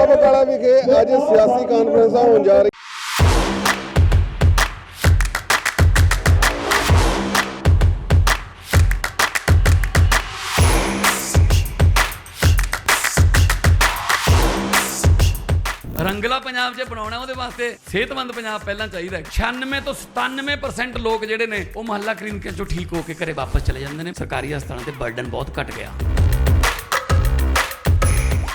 ਬਾਬਾ ਬਕਾਲਾ ਵਿਖੇ ਅੱਜ ਸਿਆਸੀ ਕਾਨਫਰੰਸਾਂ ਹੋਣ ਜਾ ਰਹੀ ਰੰਗਲਾ ਪੰਜਾਬ ਚ ਬਣਾਉਣਾ ਉਹਦੇ ਵਾਸਤੇ ਸਿਹਤਮੰਦ ਪੰਜਾਬ ਪਹਿਲਾਂ ਚਾਹੀਦਾ ਹੈ। 96 ਤੋਂ 97% ਲੋਕ ਜਿਹੜੇ ਨੇ ਉਹ ਮੁਹੱਲਾ ਕਲੀਨਿਕਾਂ ਚੋਂ ਠੀਕ ਹੋ ਕੇ ਘਰੇ ਵਾਪਸ ਚਲੇ ਜਾਂਦੇ ਨੇ। ਸਰਕਾਰੀ ਹਸਪਤਾਲਾਂ ਤੇ ਬਰਡਨ ਬਹੁਤ ਘਟ ਗਿਆ।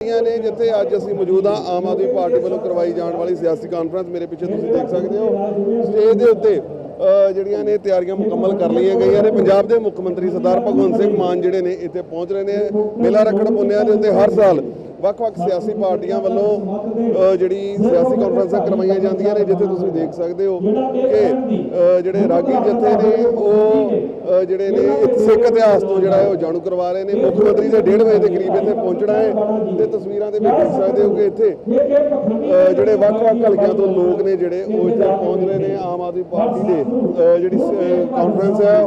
ਇਹ ਨੇ ਜਿੱਥੇ ਅੱਜ ਅਸੀਂ ਮੌਜੂਦ ਹਾਂ ਆਮ ਆਦਮੀ ਪਾਰਟੀ ਵੱਲੋਂ ਕਰਵਾਈ ਜਾਣ ਵਾਲੀ ਸਿਆਸੀ ਕਾਨਫਰੰਸ ਮੇਰੇ ਪਿੱਛੇ ਤੁਸੀਂ ਦੇਖ ਸਕਦੇ ਹੋ। ਸਟੇਜ ਦੇ ਉੱਤੇ ਅ, ਜਿਹੜੀਆਂ ਨੇ ਤਿਆਰੀਆਂ ਮੁਕੰਮਲ ਕਰ ਲਈਆਂ ਗਈਆਂ ਨੇ। ਪੰਜਾਬ ਦੇ ਮੁੱਖ ਮੰਤਰੀ ਸਰਦਾਰ ਭਗਵੰਤ ਸਿੰਘ ਮਾਨ ਜਿਹੜੇ ਨੇ ਇੱਥੇ ਪਹੁੰਚ ਰਹੇ ਨੇ। ਮੇਲਾ ਰੱਖੜ ਪੁੰਨਿਆ ਦੇ ਉੱਤੇ ਹਰ ਸਾਲ ਵੱਖ-ਵੱਖ ਸਿਆਸੀ ਪਾਰਟੀਆਂ ਵੱਲੋਂ ਜਿਹੜੀ ਸਿਆਸੀ ਕਾਨਫਰੰਸਾਂ ਕਰਵਾਈਆਂ ਜਾਂਦੀਆਂ ਨੇ, ਜਿੱਥੇ ਤੁਸੀਂ ਦੇਖ ਸਕਦੇ ਹੋ ਕਿ ਜਿਹੜੇ ਰਾਗੀ ਜਥੇ ਨੇ, ਉਹ ਜਿਹੜੇ ਨੇ ਸਿੱਖ ਇਤਿਹਾਸ ਤੋਂ ਜਿਹੜਾ ਹੈ, ਉਹ ਜਾਣੂ ਕਰਵਾ ਰਹੇ ਨੇ। ਮੁੱਖ ਮੰਤਰੀ ਦੇ 1:30 ਵਜੇ ਦੇ ਕਰੀਬ ਇੱਥੇ ਪਹੁੰਚਣਾ ਹੈ ਤੇ ਤਸਵੀਰਾਂ ਦੇ ਵਿੱਚ ਦੇਖ ਸਕਦੇ ਹੋ ਕਿ ਇੱਥੇ ਜਿਹੜੇ ਵੱਖ-ਵੱਖ ਹਲਕਿਆਂ ਤੋਂ ਲੋਕ ਨੇ ਜਿਹੜੇ, ਉਹ ਇੱਥੇ ਪਹੁੰਚ ਰਹੇ ਨੇ। ਆਮ ਆਦਮੀ ਪਾਰਟੀ ਦੇ ਜਿਹੜੀ ਕਾਨਫਰੰਸ ਹੈ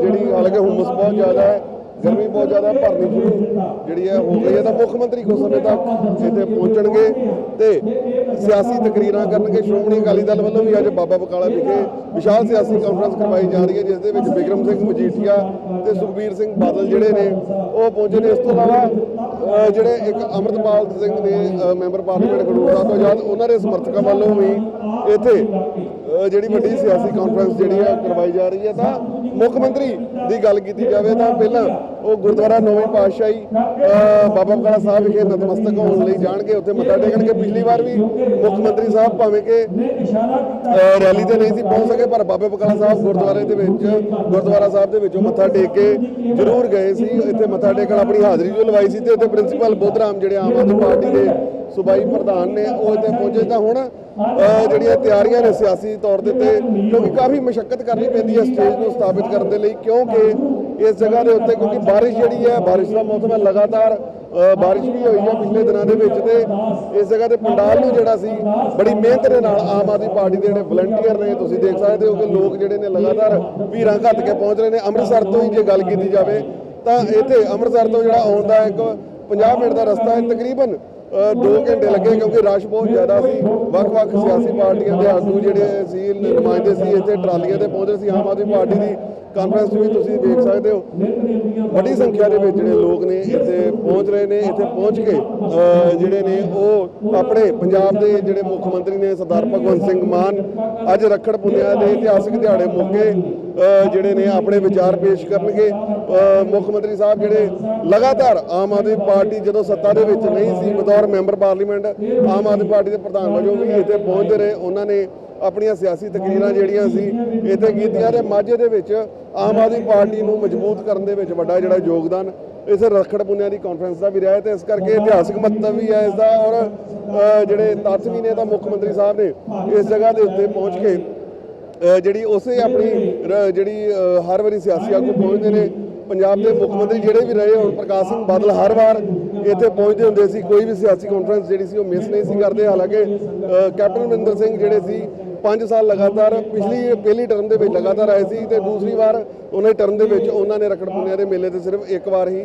ਜਿਹੜੀ ਹਾਲਾਂਕਿ ਹੁਮਸ ਬਹੁਤ ਜ਼ਿਆਦਾ ਹੈ ਗਰਮੀ ਬਹੁਤ ਜ਼ਿਆਦਾ ਭਰਨੀ ਸ਼ੁਰੂ ਜਿਹੜੀ ਹੈ ਹੋ ਗਈ ਹੈ। ਤਾਂ ਮੁੱਖ ਮੰਤਰੀ ਕੁਝ ਸਮੇਂ ਤੱਕ ਇੱਥੇ ਪਹੁੰਚਣਗੇ ਤੇ ਸਿਆਸੀ ਤਕਰੀਰਾਂ ਕਰਨਗੇ। ਸ਼੍ਰੋਮਣੀ ਅਕਾਲੀ ਦਲ ਵੱਲੋਂ ਵੀ ਅੱਜ ਬਾਬਾ ਬਕਾਲਾ ਵਿਖੇ ਵਿਸ਼ਾਲ ਸਿਆਸੀ ਕਾਨਫਰੰਸ ਕਰਵਾਈ ਜਾ ਰਹੀ ਹੈ, ਜਿਸ ਦੇ ਵਿੱਚ ਬਿਕਰਮ ਸਿੰਘ ਮਜੀਠੀਆ ਤੇ ਸੁਖਬੀਰ ਸਿੰਘ ਬਾਦਲ ਜਿਹੜੇ ਨੇ, ਉਹ ਪਹੁੰਚੇ ਨੇ। ਇਸ ਤੋਂ ਇਲਾਵਾ ਜਿਹੜੇ ਇੱਕ ਅਮਰਤਪਾਲ ਸਿੰਘ ਨੇ ਮੈਂਬਰ ਪਾਰਲੀਮੈਂਟ ਖਡੂਰ ਤੋਂ ਆਜ਼ਾਦ ਉਹਨਾਂ ਦੇ ਸਮਰਥਕਾਂ ਵੱਲੋਂ ਵੀ ਇੱਥੇ ਜਿਹੜੀ ਵੱਡੀ ਸਿਆਸੀ ਕਾਨਫਰੰਸ ਜਿਹੜੀ ਹੈ ਕਰਵਾਈ ਜਾ ਰਹੀ ਹੈ। ਤਾਂ ਮੁੱਖ ਮੰਤਰੀ ਦੀ ਗੱਲ ਕੀਤੀ ਜਾਵੇ ਤਾਂ ਪਹਿਲਾਂ ਉਹ ਗੁਰਦੁਆਰਾ ਨੌਵੀਂ ਪਾਤਸ਼ਾਹੀ ਬਾਬਾ ਬਕਾਲਾ ਸਾਹਿਬ ਵਿਖੇ ਨਤਮਸਤਕ ਹੋਣ ਲਈ ਜਾਣਗੇ, ਉੱਥੇ ਮੱਥਾ ਟੇਕਣਗੇ। ਪਿਛਲੀ ਵਾਰ ਵੀ ਮੁੱਖ ਮੰਤਰੀ ਸਾਹਿਬ ਭਾਵੇਂ ਕਿ ਰੈਲੀ ਤੇ ਨਹੀਂ ਸੀ ਪਹੁੰਚ ਸਕੇ, ਪਰ ਬਾਬਾ ਬਕਾਲਾ ਸਾਹਿਬ ਗੁਰਦੁਆਰੇ ਦੇ ਵਿੱਚ, ਗੁਰਦੁਆਰਾ ਸਾਹਿਬ ਦੇ ਵਿੱਚੋਂ ਮੱਥਾ ਟੇਕ ਕੇ ਜ਼ਰੂਰ ਗਏ ਸੀ। ਇੱਥੇ ਮੱਥਾ ਟੇਕਣ ਆਪਣੀ ਹਾਜ਼ਰੀ ਜੋ ਲਵਾਈ ਸੀ ਤੇ ਉੱਥੇ ਪ੍ਰਿੰਸੀਪਲ ਬੁੱਧਰਾਮ ਜਿਹੜੇ ਆਮ ਆਦਮੀ ਪਾਰਟੀ ਦੇ ਸੂਬਾਈ ਪ੍ਰਧਾਨ ਨੇ ਉਹ ਇੱਥੇ ਪਹੁੰਚੇ ਤਾਂ ਹੁਣ ਜਿਹੜੀਆਂ ਤਿਆਰੀਆਂ ਨੇ ਸਿਆਸੀ ਤੌਰ ਦੇ ਉੱਤੇ, ਕਿਉਂਕਿ ਕਾਫੀ ਮਸ਼ੱਕਤ ਕਰਨੀ ਪੈਂਦੀ ਹੈ ਸਟੇਜ ਨੂੰ ਸਥਾਪਿਤ ਕਰਨ ਦੇ ਲਈ, ਕਿਉਂਕਿ ਇਸ ਜਗ੍ਹਾ ਦੇ ਉੱਤੇ, ਕਿਉਂਕਿ ਬਾਰਿਸ਼ ਜਿਹੜੀ ਹੈ, ਬਾਰਿਸ਼ ਦਾ ਮੌਸਮ ਹੈ ਲਗਾਤਾਰ ਬਾਰਿਸ਼ ਵੀ ਹੋਈ ਹੈ ਪਿਛਲੇ ਦਿਨਾਂ ਦੇ ਵਿੱਚ ਤੇ ਇਸ ਜਗ੍ਹਾ ਤੇ ਪੰਡਾਲ ਨੂੰ ਜਿਹੜਾ ਸੀ, ਬੜੀ ਮਿਹਨਤ ਦੇ ਨਾਲ ਆਮ ਆਦਮੀ ਪਾਰਟੀ ਦੇ ਜਿਹੜੇ ਵਲੰਟੀਅਰ ਨੇ, ਤੁਸੀਂ ਦੇਖ ਸਕਦੇ ਹੋ ਕਿ ਲੋਕ ਜਿਹੜੇ ਨੇ ਲਗਾਤਾਰ ਵੀਰਾਂ ਘੱਟ ਕੇ ਪਹੁੰਚ ਰਹੇ ਨੇ, ਅੰਮ੍ਰਿਤਸਰ ਤੋਂ ਹੀ ਜੇ ਗੱਲ ਕੀਤੀ ਜਾਵੇ, ਤਾਂ ਇੱਥੇ ਅੰਮ੍ਰਿਤਸਰ ਤੋਂ ਜਿਹੜਾ ਆਉਂਦਾ ਇੱਕ 50 ਮਿੰਟ ਦਾ ਰਸਤਾ ਹੈ, ਤਕਰੀਬਨ 2 ਘੰਟੇ ਲੱਗੇ ਕਿਉਂਕਿ ਰਸ਼ ਬਹੁਤ ਜ਼ਿਆਦਾ ਸੀ। ਵੱਖ-ਵੱਖ ਸਿਆਸੀ ਪਾਰਟੀਆਂ ਦੇ ਆਗੂ ਜਿਹੜੇ ਸੀ ਨੁਮਾਇੰਦੇ ਸੀ, ਇੱਥੇ ਟਰਾਲੀਆਂ ਤੇ ਪਹੁੰਚੇ ਸੀ, ਆਮ ਆਦਮੀ ਪਾਰਟੀ ਦੀ ਕਾਨਫਰੰਸ ਵੀ ਤੁਸੀਂ ਦੇਖ ਸਕਦੇ ਹੋ। ਵੱਡੀ ਸੰਖਿਆ ਦੇ ਵਿੱਚ ਜਿਹੜੇ ਲੋਕ ਨੇ ਇੱਥੇ ਪਹੁੰਚ ਰਹੇ ਨੇ, ਇੱਥੇ ਪਹੁੰਚ ਕੇ ਜਿਹੜੇ ਨੇ ਉਹ ਆਪਣੇ ਪੰਜਾਬ ਦੇ ਜਿਹੜੇ ਮੁੱਖ ਮੰਤਰੀ ਨੇ ਸਰਦਾਰ ਭਗਵੰਤ ਸਿੰਘ ਮਾਨ, ਅੱਜ ਰੱਖੜ ਪੁੰਨਿਆ ਦੇ ਇਤਿਹਾਸਿਕ ਦਿਹਾੜੇ ਮੌਕੇ ਜਿਹੜੇ ਨੇ ਆਪਣੇ ਵਿਚਾਰ ਪੇਸ਼ ਕਰਨਗੇ। ਮੁੱਖ ਮੰਤਰੀ ਸਾਹਿਬ ਜਿਹੜੇ ਲਗਾਤਾਰ ਆਮ ਆਦਮੀ ਪਾਰਟੀ ਜਦੋਂ ਸੱਤਾ ਦੇ ਵਿੱਚ ਨਹੀਂ ਸੀ, ਬਤੌਰ member parliament, Aam Aadmi Party ਦੇ ਪ੍ਰਧਾਨ ਵਜੋਂ ਵੀ ਇੱਥੇ ਪਹੁੰਚਦੇ ਰਹੇ। ਉਹਨਾਂ ਨੇ ਆਪਣੀਆਂ ਸਿਆਸੀ ਤਕਰੀਰਾਂ ਜਿਹੜੀਆਂ ਸੀ, ਇੱਥੇ ਕੀਤੀਆਂ ਤੇ ਮਾਝੇ ਦੇ ਵਿੱਚ ਆਮ ਆਦਮੀ ਪਾਰਟੀ ਨੂੰ ਮਜ਼ਬੂਤ ਕਰਨ ਦੇ ਵਿੱਚ ਵੱਡਾ ਜਿਹੜਾ ਯੋਗਦਾਨ ਇਸ ਰੱਖੜ ਪੁੰਨਿਆ ਦੀ ਕਾਨਫਰੰਸ ਦਾ ਵੀ ਰਿਹਾ ਹੈ ਤੇ ਇਸ ਕਰਕੇ ਇਤਿਹਾਸਕ ਮਹੱਤਵ ਵੀ ਹੈ ਇਸ ਦਾ ਔਰ ਜਿਹੜੇ ਤੱਥ ਵੀ ਨੇ ਤਾਂ ਮੁੱਖ ਮੰਤਰੀ ਸਾਹਿਬ ਨੇ ਇਸ ਜਗ੍ਹਾ ਦੇ ਉੱਤੇ ਪਹੁੰਚ ਕੇ ਜਿਹੜੀ ਉਸੇ ਆਪਣੀ ਜਿਹੜੀ ਹਰ ਵਾਰੀ ਸਿਆਸੀ ਆਗੂ ਪਹੁੰਚਦੇ ਨੇ ਪੰਜਾਬ ਦੇ ਮੁੱਖ ਮੰਤਰੀ ਜਿਹੜੇ ਵੀ ਰਹੇ, ਹੁਣ ਪ੍ਰਕਾਸ਼ ਸਿੰਘ ਬਾਦਲ ਹਰ ਵਾਰ ਇੱਥੇ ਪਹੁੰਚਦੇ ਹੁੰਦੇ ਸੀ, ਕੋਈ ਵੀ ਸਿਆਸੀ ਕਾਨਫਰੰਸ ਜਿਹੜੀ ਸੀ ਉਹ ਮਿਸ ਨਹੀਂ ਸੀ ਕਰਦੇ। ਹਾਲਾਂਕਿ ਕੈਪਟਨ ਅਮਰਿੰਦਰ ਸਿੰਘ ਜਿਹੜੇ ਸੀ 5 ਸਾਲ ਲਗਾਤਾਰ ਪਿਛਲੀ ਪਹਿਲੀ ਟਰਮ ਦੇ ਵਿੱਚ ਲਗਾਤਾਰ ਆਏ ਸੀ ਤੇ ਦੂਸਰੀ ਵਾਰ ਉਹਨਾਂ ਟਰਮ ਦੇ ਵਿੱਚ ਉਹਨਾਂ ਨੇ ਰਕੜ ਪੁੰਨਿਆ ਦੇ ਮੇਲੇ ਤੇ ਸਿਰਫ ਇੱਕ ਵਾਰ ਹੀ,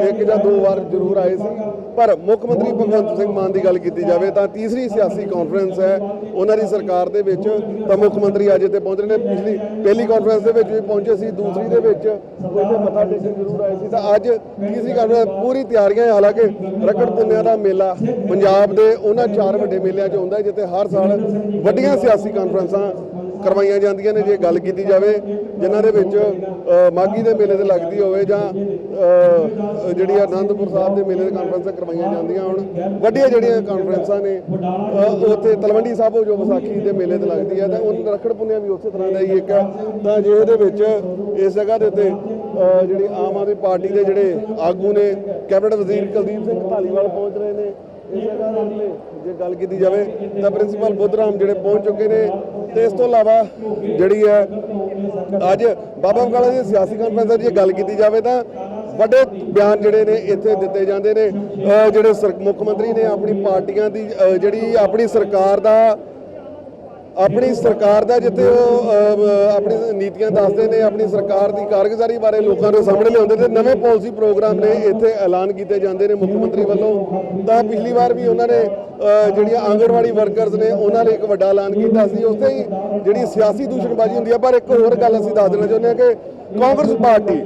ਇੱਕ ਜਾਂ ਦੋ ਵਾਰ ਜ਼ਰੂਰ ਆਏ ਸੀ। ਪਰ ਮੁੱਖ ਮੰਤਰੀ ਭਗਵੰਤ ਸਿੰਘ ਮਾਨ ਦੀ ਗੱਲ ਕੀਤੀ ਜਾਵੇ ਤਾਂ ਤੀਸਰੀ ਸਿਆਸੀ ਕਾਨਫਰੰਸ ਹੈ। ਉਹਨਾਂ ਦੀ ਸਰਕਾਰ ਦੇ ਵਿੱਚ ਤਾਂ ਮੁੱਖ ਮੰਤਰੀ ਅੱਜ ਇੱਥੇ ਪਹੁੰਚ ਰਹੇ ਨੇ। ਪਿਛਲੀ ਪਹਿਲੀ ਕਾਨਫਰੰਸ ਦੇ ਵਿੱਚ ਵੀ ਪਹੁੰਚੇ ਸੀ। ਦੂਸਰੀ ਦੇ ਵਿੱਚ ਉੱਥੇ ਮੱਥਾ ਟੇਕਣ ਜ਼ਰੂਰ ਆਏ ਸੀ। ਤਾਂ ਅੱਜ ਤੀਸਰੀ ਕਾਨਫਰੰਸ ਪੂਰੀ ਤਿਆਰੀਆਂ ਹੈ। ਹਾਲਾਂਕਿ ਰਕੜ ਪੁੰਨਿਆ ਦਾ ਮੇਲਾ ਪੰਜਾਬ ਦੇ ਉਹਨਾਂ ਚਾਰ ਵੱਡੇ ਮੇਲਿਆਂ 'ਚ ਹੁੰਦਾ ਜਿੱਥੇ ਹਰ ਸਾਲ ਵੱਡੀਆਂ ਸਿਆਸੀ ਕਾਨਫਰੰਸਾਂ ਕਰਵਾਈਆਂ ਜਾਂਦੀਆਂ ਨੇ ਜੇ ਗੱਲ ਕੀਤੀ ਜਾਵੇ ਜਿਨ੍ਹਾਂ ਦੇ ਵਿੱਚ ਅ, ਮਾਘੀ ਦੇ ਮੇਲੇ ਤੇ ਲੱਗਦੀ ਹੋਵੇ ਜਾਂ ਜਿਹੜੀ ਆਨੰਦਪੁਰ ਸਾਹਿਬ ਦੇ ਮੇਲੇ ਦੇ ਕਾਨਫਰੰਸਾਂ ਕਰਵਾਈਆਂ ਜਾਂਦੀਆਂ ਹੁਣ ਵੱਡੀਆਂ ਜਿਹੜੀਆਂ ਕਾਨਫਰੰਸਾਂ ਨੇ ਉੱਥੇ ਤਲਵੰਡੀ ਸਾਬੋ ਜੋ ਵਿਸਾਖੀ ਦੇ ਮੇਲੇ ਤੇ ਲੱਗਦੀ ਹੈ ਤਾਂ ਉਹ ਰਖੜ ਪੁੰਨਿਆ ਵੀ ਉਸੇ ਤਰ੍ਹਾਂ ਦਾ ਹੀ ਇੱਕ ਹੈ। ਤਾਂ ਜੇ ਇਹਦੇ ਵਿੱਚ ਇਸ ਜਗ੍ਹਾ ਦੇ ਉੱਤੇ ਜਿਹੜੀ ਆਮ ਆਦਮੀ ਪਾਰਟੀ ਦੇ ਜਿਹੜੇ ਆਗੂ ਨੇ ਕੈਬਨਿਟ ਵਜ਼ੀਰ ਕੁਲਦੀਪ ਸਿੰਘ ਧਾਲੀਵਾਲ ਪਹੁੰਚ ਰਹੇ ਨੇ ਜੇ ਗੱਲ ਕੀਤੀ ਜਾਵੇ ਤਾਂ ਪ੍ਰਿੰਸੀਪਲ ਬੁੱਧਰਾਮ ਜਿਹੜੇ ਪਹੁੰਚ ਚੁੱਕੇ ਨੇ ਤੇ ਇਸ ਤੋਂ ਇਲਾਵਾ ਜਿਹੜੀ ਹੈ ਅੱਜ ਬਾਬਾ ਬਕਾਲਾ ਦੀ ਸਿਆਸੀ ਕਾਨਫਰੰਸ ਦੀ ਜੇ ਗੱਲ ਕੀਤੀ ਜਾਵੇ ਤਾਂ ਵੱਡੇ ਬਿਆਨ ਜਿਹੜੇ ਨੇ ਇੱਥੇ ਦਿੱਤੇ ਜਾਂਦੇ ਨੇ। ਜਿਹੜੇ ਸਰ- ਮੁੱਖ ਮੰਤਰੀ ਨੇ ਆਪਣੀ ਪਾਰਟੀਆਂ ਦੀ ਜਿਹੜੀ ਆਪਣੀ ਸਰਕਾਰ ਦਾ ਆਪਣੀ ਸਰਕਾਰ ਦਾ ਜਿੱਥੇ ਉਹ ਅਮ, ਆਪਣੀ ਨੀਤੀਆਂ ਦੱਸਦੇ ਨੇ ਆਪਣੀ ਸਰਕਾਰ ਦੀ ਕਾਰਗੁਜ਼ਾਰੀ ਬਾਰੇ ਲੋਕਾਂ ਦੇ ਸਾਹਮਣੇ ਲਿਆਉਂਦੇ ਤੇ ਨਵੇਂ ਪਾਲਿਸੀ ਪ੍ਰੋਗਰਾਮ ਨੇ ਇੱਥੇ ਐਲਾਨ ਕੀਤੇ ਜਾਂਦੇ ਨੇ ਮੁੱਖ ਮੰਤਰੀ ਵੱਲੋਂ। ਤਾਂ ਪਿਛਲੀ ਵਾਰ ਵੀ ਉਹਨਾਂ ਨੇ ਅ, ਜਿਹੜੀਆਂ ਆਂਗਣਵਾੜੀ ਵਰਕਰਸ ਨੇ ਉਹਨਾਂ ਲਈ ਇੱਕ ਵੱਡਾ ਐਲਾਨ ਕੀਤਾ ਸੀ। ਉਸੇ ਹੀ ਜਿਹੜੀ ਸਿਆਸੀ ਦੂਸ਼ਣਬਾਜ਼ੀ ਹੁੰਦੀ ਹੈ ਪਰ ਇੱਕ ਹੋਰ ਗੱਲ ਅਸੀਂ ਦੱਸ ਦੇਣਾ ਚਾਹੁੰਦੇ ਹਾਂ ਕਿ ਕਾਂਗਰਸ ਪਾਰਟੀ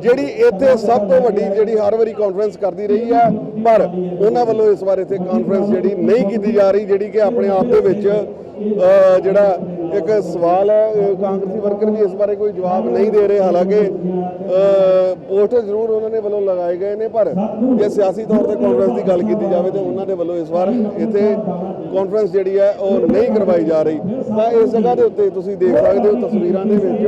ਜਿਹੜੀ ਇੱਥੇ ਸਭ ਤੋਂ ਵੱਡੀ ਜਿਹੜੀ ਹਰ ਵਾਰੀ ਕਾਨਫਰੰਸ ਕਰਦੀ ਰਹੀ ਹੈ ਪਰ ਉਹਨਾਂ ਵੱਲੋਂ ਇਸ ਵਾਰ ਇੱਥੇ ਕਾਨਫਰੰਸ ਜਿਹੜੀ ਨਹੀਂ ਕੀਤੀ ਜਾ ਰਹੀ ਜਿਹੜੀ ਕਿ ਆਪਣੇ ਆਪ ਦੇ ਵਿੱਚ ਜਿਹੜਾ ਇੱਕ ਸਵਾਲ ਹੈ ਕਾਂਗਰਸੀ ਵਰਕਰ ਵੀ ਇਸ ਬਾਰੇ ਕੋਈ ਜਵਾਬ ਨਹੀਂ ਦੇ ਰਹੇ, ਹਾਲਾਂਕਿ ਪੋਸਟਰ ਜ਼ਰੂਰ ਉਹਨਾਂ ਨੇ ਵੱਲੋਂ ਲਗਾਏ ਗਏ ਨੇ, ਪਰ ਜੇ ਸਿਆਸੀ ਤੌਰ ਤੇ ਕਾਨਫਰੰਸ ਦੀ ਗੱਲ ਕੀਤੀ ਜਾਵੇ ਤਾਂ ਉਹਨਾਂ ਦੇ ਵੱਲੋਂ ਇਸ ਵਾਰ ਇੱਥੇ ਕਾਨਫਰੰਸ ਜਿਹੜੀ ਹੈ, ਉਹ ਨਹੀਂ ਕਰਵਾਈ ਜਾ ਰਹੀ। ਤਾਂ ਇਸ ਜਗ੍ਹਾ ਦੇ ਉੱਤੇ ਤੁਸੀਂ ਦੇਖ ਸਕਦੇ ਹੋ ਤਸਵੀਰਾਂ ਦੇ ਵਿੱਚ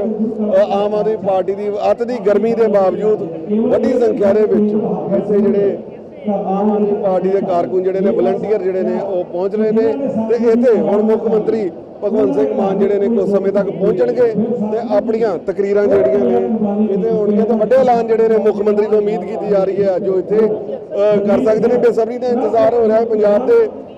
ਆਮ ਆਦਮੀ ਪਾਰਟੀ ਦੀ, ਅੱਤ ਦੀ ਗਰਮੀ ਦੇ ਬਾਵਜੂਦ ਵੱਡੀ ਸੰਖਿਆ ਦੇ ਵਿੱਚ ਇੱਥੇ ਜਿਹੜੇ ਆਮ ਆਦਮੀ ਪਾਰਟੀ ਦੇ ਕਾਰਕੁਨ ਜਿਹੜੇ ਨੇ ਵਲੰਟੀਅਰ ਜਿਹੜੇ ਨੇ ਉਹ ਪਹੁੰਚ ਰਹੇ ਨੇ ਤੇ ਇੱਥੇ ਹੁਣ ਮੁੱਖ ਮੰਤਰੀ ਭਗਵੰਤ ਸਿੰਘ ਮਾਨ ਜਿਹੜੇ ਨੇ ਕੁਝ ਸਮੇਂ ਤੱਕ ਪਹੁੰਚਣਗੇ ਤੇ ਆਪਣੀਆਂ ਤਕਰੀਰਾਂ ਜਿਹੜੀਆਂ ਨੇ ਇੱਥੇ ਹੋਣਗੀਆਂ ਤਾਂ ਵੱਡੇ ਐਲਾਨ ਜਿਹੜੇ ਨੇ ਮੁੱਖ ਮੰਤਰੀ ਤੋਂ ਉਮੀਦ ਕੀਤੀ ਜਾ ਰਹੀ ਹੈ ਜੋ ਇੱਥੇ ਅ, ਕਰ ਸਕਦੇ ਨੇ। ਬੇਸਬਰੀ ਦਾ ਇੰਤਜ਼ਾਰ ਹੋ ਰਿਹਾ ਹੈ ਪੰਜਾਬ ਦੇ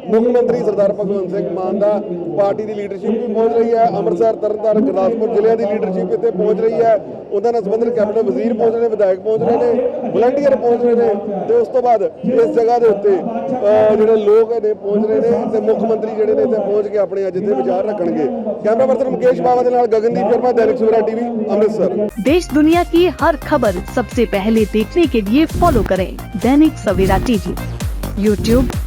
ਮੁੱਖ ਮੰਤਰੀ ਸਰਦਾਰ ਭਗਵੰਤ ਸਿੰਘ ਮਾਨ ਦਾ ਪਾਰਟੀ ਦੀ ਲੀਡਰਸ਼ਿਪ ਵੀ ਪਹੁੰਚ ਰਹੀ ਹੈ ਅੰਮ੍ਰਿਤਸਰ ਤਰਨਤਾਰਨ ਗੁਰਦਾਸਪੁਰ ਜ਼ਿਲ੍ਹਿਆਂ ਦੀ ਲੀਡਰਸ਼ਿਪ ਇੱਥੇ ਪਹੁੰਚ ਰਹੀ ਹੈ ਉਹਨਾਂ ਨਾਲ ਸੰਬੰਧਿਤ ਕੈਬਨਿਟ ਵਜ਼ੀਰ ਪਹੁੰਚ ਰਹੇ ਨੇ ਵਿਧਾਇਕ ਪਹੁੰਚ ਰਹੇ ਨੇ ਵਲੰਟੀਅਰ ਪਹੁੰਚ ਰਹੇ ਨੇ ਤੇ ਉਸ ਤੋਂ ਬਾਅਦ ਇਸ ਜਗ੍ਹਾ ਦੇ ਉੱਤੇ ਅਹ, ਜਿਹੜੇ ਲੋਕ ਨੇ ਪਹੁੰਚ ਰਹੇ ਨੇ ਤੇ ਮੁੱਖ ਮੰਤਰੀ ਜਿਹੜੇ ਨੇ ਇੱਥੇ ਪਹੁੰਚ ਕੇ ਆਪਣੇ ਅੱਜ ਇੱਥੇ ਵਿਚਾਰ ਰੱਖਣਗੇ ਕੈਮਰਾ ਪਰਸਨ ਮੁਕੇਸ਼ ਬਾਵਾ ਦੇ ਨਾਲ ਗਗਨਦੀਪ ਸ਼ਰਮਾ ਦੈਨਿਕ ਸਵੇਰਾ ਟੀਵੀ ਅੰਮ੍ਰਿਤਸਰ देश दुनिया की हर खबर सबसे पहले देखने के लिए फॉलो करें दैनिक सवेरा टीवी यूट्यूब